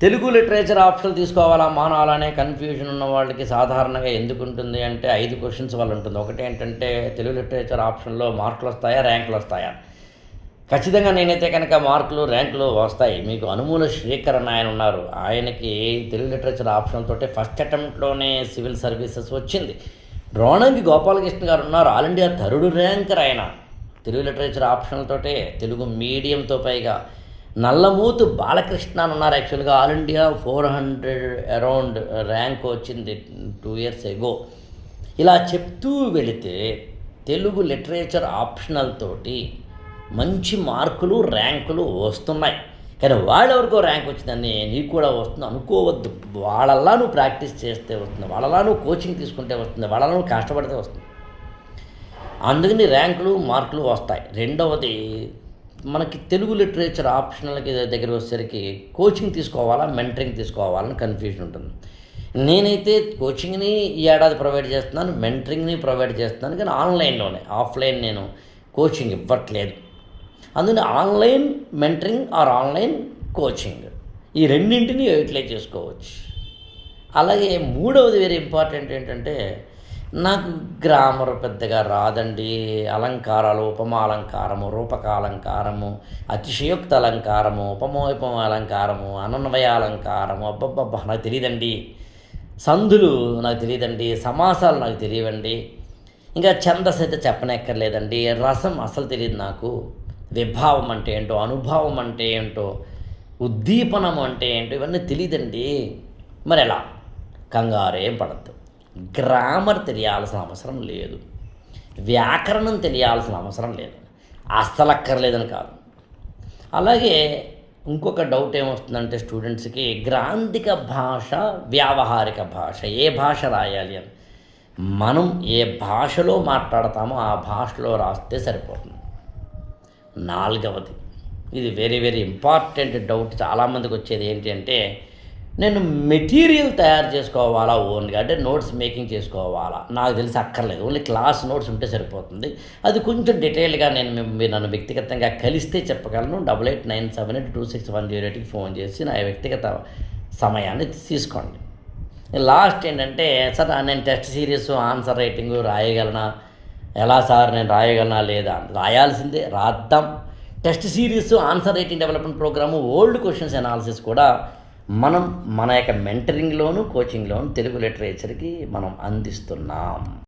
Telugu literature option తీసుకోవాలా మానాలనే confusion ఉన్న వాళ్ళకి సాధారణంగా ఎందుకు ఉంటుంది అంటే ఐదు క్వశ్చన్స్ వల్ల ఉంటుంది. ఒకటి ఏంటంటే తెలుగు లిటరేచర్ ఆప్షన్లో మార్కులు వస్తాయా ర్యాంకులు వస్తాయా? ఖచ్చితంగా నేనైతే కనుక మార్కులు ర్యాంకులు వస్తాయి. మీకు అనుమూల శ్రీకర్ అని ఆయన ఉన్నారు. ఆయనకి తెలుగు లిటరేచర్ ఆప్షన్ తోటే ఫస్ట్ అటెంప్ట్లోనే సివిల్ సర్వీసెస్ వచ్చింది. రోణంగి గోపాలకృష్ణ గారు ఉన్నారు. ఆల్ ఇండియా థర్డ్ ర్యాంకర్ ఆయన. తెలుగు లిటరేచర్ ఆప్షన్లతోటే తెలుగు మీడియంతో పైగా నల్లమూతు బాలకృష్ణ అని ఉన్నారు యాక్చువల్గా. All India four hundred around rank వచ్చింది టూ ఇయర్స్ ఎగో. ఇలా చెప్తూ వెళితే తెలుగు లిటరేచర్ ఆప్షనల్ తోటి మంచి మార్కులు ర్యాంకులు వస్తున్నాయి. కానీ వాళ్ళెవరికో ర్యాంక్ వచ్చిందని నీకు కూడా వస్తుంది. అనుకోవద్దు. వాళ్ళలా నువ్వు ప్రాక్టీస్ చేస్తే వస్తుంది. వాళ్ళలా నువ్వు కోచింగ్ తీసుకుంటే వస్తుంది. వాళ్ళలా నువ్వు కష్టపడితే వస్తుంది. అందుకని ర్యాంకులు మార్కులు వస్తాయి. రెండవది మనకి తెలుగు లిటరేచర్ ఆప్షనల్కి దగ్గర వచ్చేసరికి కోచింగ్ తీసుకోవాలా మెంటరింగ్ తీసుకోవాలని కన్ఫ్యూజన్ ఉంటుంది. నేనైతే కోచింగ్ని ఈ ఏడాది ప్రొవైడ్ చేస్తున్నాను మెంటరింగ్ని ప్రొవైడ్ చేస్తున్నాను కానీ ఆన్లైన్లోనే ఆఫ్లైన్ నేను కోచింగ్ ఇవ్వట్లేదు. అందుకని online mentoring or online coaching ఈ రెండింటిని యూటిలైజ్ చేసుకోవచ్చు. అలాగే మూడవది వేరే ఇంపార్టెంట్ ఏంటంటే నాకు గ్రామర్ పెద్దగా రాదండి. అలంకారాలు ఉపమాలంకారము రూపకాలంకారము అలంకారము అతిశయోక్త అలంకారము ఉపమోపమ అలంకారము అనన్వయ అలంకారము అబ్బబ్బబ్బా నాకు తెలియదండి సంధులు నాకు తెలియదండి సమాసాలు నాకు తెలియవండి. ఇంకా ఛందస్ అయితే చెప్పనక్కర్లేదండి. రసం అసలు తెలియదు నాకు. విభావం అంటే ఏంటో అనుభావం అంటే ఏంటో ఉద్దీపనం అంటే ఏంటో ఇవన్నీ తెలియదండి మరి ఎలా కంగారేం పడద్దు. గ్రామర్ తెలియాల్సిన అవసరం లేదు. వ్యాకరణం తెలియాల్సిన అవసరం లేదు. అస్సలక్కర్లేదని కాదు. అలాగే ఇంకొక డౌట్ ఏమొస్తుందంటే స్టూడెంట్స్కి గ్రాంధిక భాష వ్యావహారిక భాష ఏ భాష రాయాలి అని. మనం ఏ భాషలో మాట్లాడతామో ఆ భాషలో రాస్తే సరిపోతుంది. నాలుగవది. ఇది వెరీ వెరీ ఇంపార్టెంట్ డౌట్ చాలామందికి వచ్చేది ఏంటి అంటే నేను మెటీరియల్ తయారు చేసుకోవాలా ఓన్గా? అంటే నోట్స్ మేకింగ్ చేసుకోవాలా? నాకు తెలిసి అక్కర్లేదు. ఓన్లీ క్లాస్ నోట్స్ ఉంటే సరిపోతుంది. అది కొంచెం డీటెయిల్గా నేను మీరు నన్ను వ్యక్తిగతంగా కలిస్తే చెప్పగలను. Double eight nine seven eight two six one zero ఎయిట్కి ఫోన్ చేసి నా వ్యక్తిగత సమయాన్ని తీసుకోండి. లాస్ట్ ఏంటంటే సార్ నేను టెస్ట్ సిరీస్ ఆన్సర్ రైటింగ్ రాయగలనా? ఎలా సార్ నేను రాయగలనా లేదా? రాయాల్సిందే. రాద్దాం. Test series answer writing development programme old questions analysis కూడా మనం మన యొక్క మెంటరింగ్లోను కోచింగ్లోను తెలుగు లిటరేచర్కి మనం అందిస్తున్నాం.